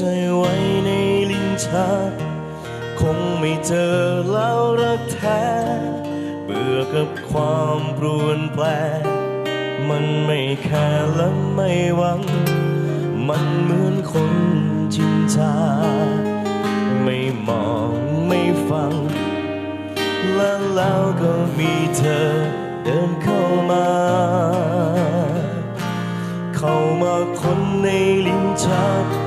ใจไว้ในลิ้นชักคงไม่เจอแล้วรักแท้ เบื่อกับความปรวนแปร มันไม่แค่และไม่หวัง มันเหมือนคนชินชา ไม่มองไม่ฟัง แล้วแล้วก็มีเธอเดินเข้ามา เข้ามาคนในลิ้นชัก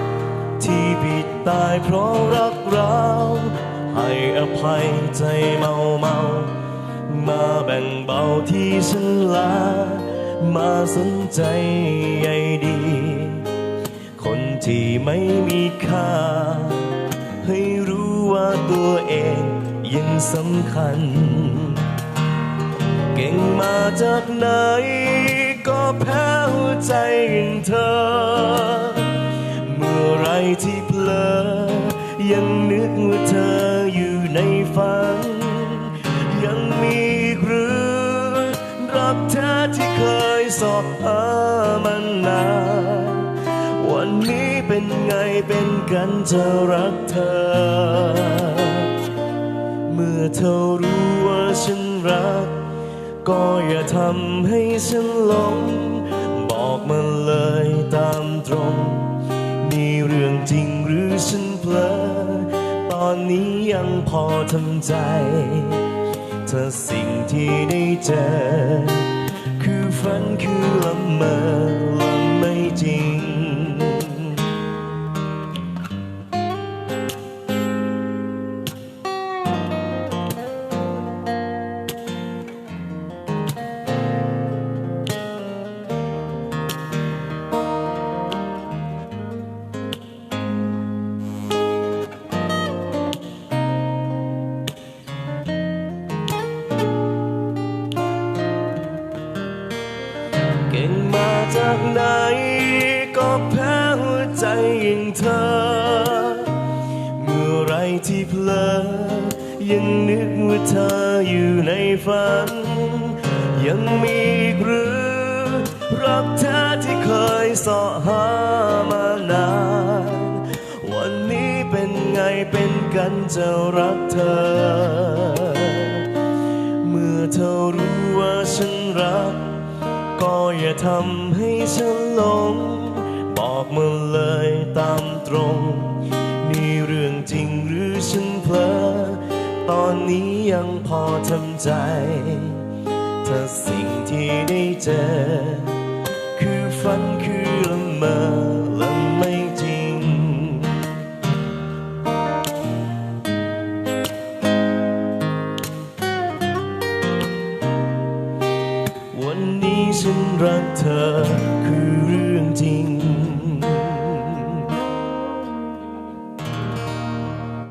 ตายเพราะรักเราให้อภัยใจเมาเมามาแบ่งเบาที่ฉันลา มาสนใจใยดี คนที่ไม่มีค่า ให้รู้ว่าตัวเองยังสำคัญ เก่งมาจากไหน ก็แพ้หัวใจอย่างเธอ ที่เพลอ ยังนึกว่าเธออยู่ในฝัน ยังมีอีกหรือรักแท้ที่เคยสอบหามันนานวันนี้เป็นไงเป็นกันจะรักเธอ เมื่อเธอรู้ว่าฉันรัก ก็อย่าทำให้ฉันหลง บอกมาเลยตามตรง นี่เรื่องจริงหรือฉันเพลอ ตอนนี้ยังพอทำใจ เธอสิ่งที่ได้เจอ คือฝันคือละเมอละไม่จริง ก่งมาจากไหน ก็แพ้หัวใจอย่างเธอ เมื่อไรที่เพลอ ยังนึกว่าเธออยู่ในฝัน ยังมีอีกหรือ รักแท้ที่เคยสาะหามานาน วันนี้เป็นไงเป็นกันจะรักเธอ เมื่อเธอรู้ว่าฉันรัก อย่าทำให้ฉันหลง บอกมาเลยตามตรง นี่เรื่องจริงหรือฉันเพลอ ตอนนี้ยังพอทำใจ ถ้าสิ่งที่ได้เจอ คือฝันคือละเมอ รักเธอคือ